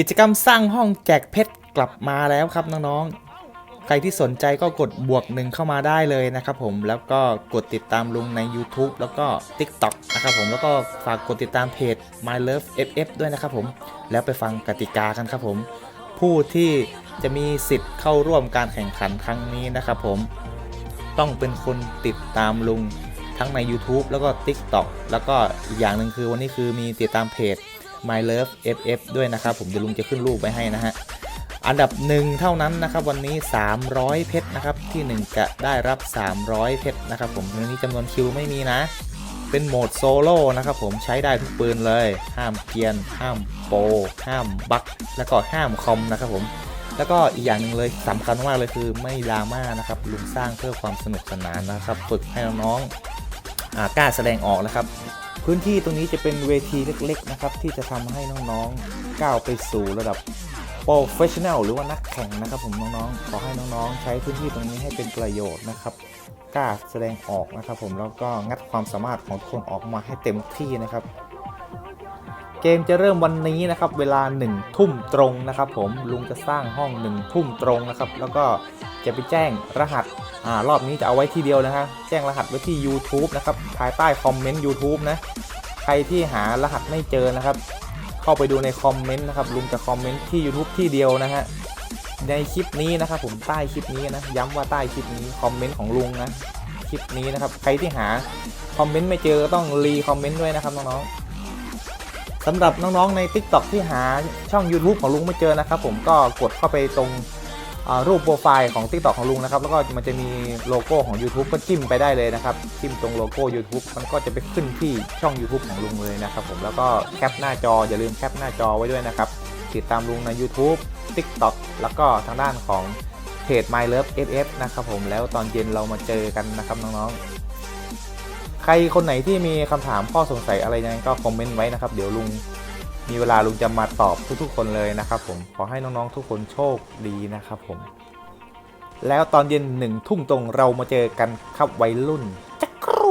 กิจกรรมสร้างห้องแจกเพชรกลับมาแล้วครับน้องๆ ใครที่สนใจก็กดบวกหนึ่งเข้ามาได้เลยนะครับผมแล้วก็กดติดตามลุงใน YouTube แล้วก็ TikTok นะครับผมแล้วก็ฝากกดติดตามเพจ My Love FF ด้วยนะครับผมแล้วไปฟังกติกากันครับผม ผู้ที่จะมีสิทธิ์เข้าร่วมการแข่งขันครั้งนี้นะครับผมต้องเป็นคนติดตามลุงทั้งใน YouTube แล้วก็ TikTok แล้วก็อีกอย่างหนึ่งคือวันนี้คือมีติดตามเพจ My Love FF ด้วยนะครับ ผมเดี๋ยวลุงจะขึ้นรูปไว้ให้นะฮะอันดับหนึ่งเท่านั้นนะครับวันนี้ 300 เพชรนะครับที่ 1 จะได้รับ 300 เพชรนะครับผมวันนี้จำนวนคิวไม่มีนะ เป็นโหมดโซโล่นะครับผมใช้ได้ทุกปืนเลย ห้ามเกียน ห้ามโป ห้ามบัคแล้วก็ห้ามคอมนะครับผมแล้วก็อีกอย่างหนึ่งเลยสำคัญมากเลยคือไม่ดราม่านะครับลุงสร้างเพื่อความสนุกสนานนะครับ ฝึกให้น้องๆอ่ากล้าแสดงออกนะครับ พื้นที่ตรงนี้จะเป็นเวทีเล็กๆนะครับที่จะทำให้น้องๆก้าวไปสู่ระดับโปรเฟชชั่นแนลหรือว่านักแข่งนะครับผมน้องๆขอให้น้องๆ ใช้พื้นที่ตรงนี้ให้เป็นประโยชน์นะครับกล้าแสดงออกนะครับผมแล้วก็งัดความสามารถของทุกคนออกมาให้เต็มที่นะครับ เกมจะเริ่มวันนี้นะครับ เวลา1ทุ่มตรงนะครับ ผมลุงจะสร้างห้อง1ทุ่มตรงนะครับ แล้วก็ จะไปแจ้งรหัสอ่ารอบนี้จะเอาไว้ที่เดียวนะครับแจ้งรหัสไว้ที่ YouTube นะครับภายใต้คอมเมนต์ YouTube นะใครที่หารหัสไม่เจอนะครับ เข้าไปดูในคอมเมนต์นะครับลุงจะคอมเมนต์ที่ YouTube ที่เดียวนะฮะในคลิปนี้นะครับผมใต้คลิปนี้นะย้ำว่าใต้คลิปนี้คอมเมนต์ของลุงนะคลิปนี้นะครับใครที่หาคอมเมนต์ไม่เจอก็ต้องรีคอมเมนต์ด้วยนะครับน้องๆสำหรับน้องๆใน TikTok ที่หาช่อง YouTube ของลุงไม่เจอนะครับผมก็กดเข้าไปตรง รูปโปรไฟล์ของ TikTok ของลุงนะครับ แล้วก็มันจะมีโลโก้ของ YouTube ก็จิ้มไปได้เลยนะครับ จิ้มตรงโลโก้ YouTube มันก็จะไปขึ้นที่ช่อง YouTube ของลุงเลยนะครับผมแล้วก็แคปหน้าจออย่าลืมแคปหน้าจอไว้ด้วยนะครับติดตามลุงใน YouTube TikTok แล้วก็ทางด้านของเพจ My Love FF นะครับผมแล้วตอนเย็นเรามาเจอกันนะครับน้องๆ ใครคนไหนที่มีคำถามข้อสงสัยอะไรยังไงก็คอมเมนต์ไว้นะครับ เดี๋ยวลุง มีเวลาลุงจะมาตอบทุกๆ คนเลยนะครับผมขอให้น้องๆทุกคนโชคดีนะครับผม แล้วตอนเย็นหนึ่งทุ่มตรงเรามาเจอกันครับวัยรุ่นจักรครู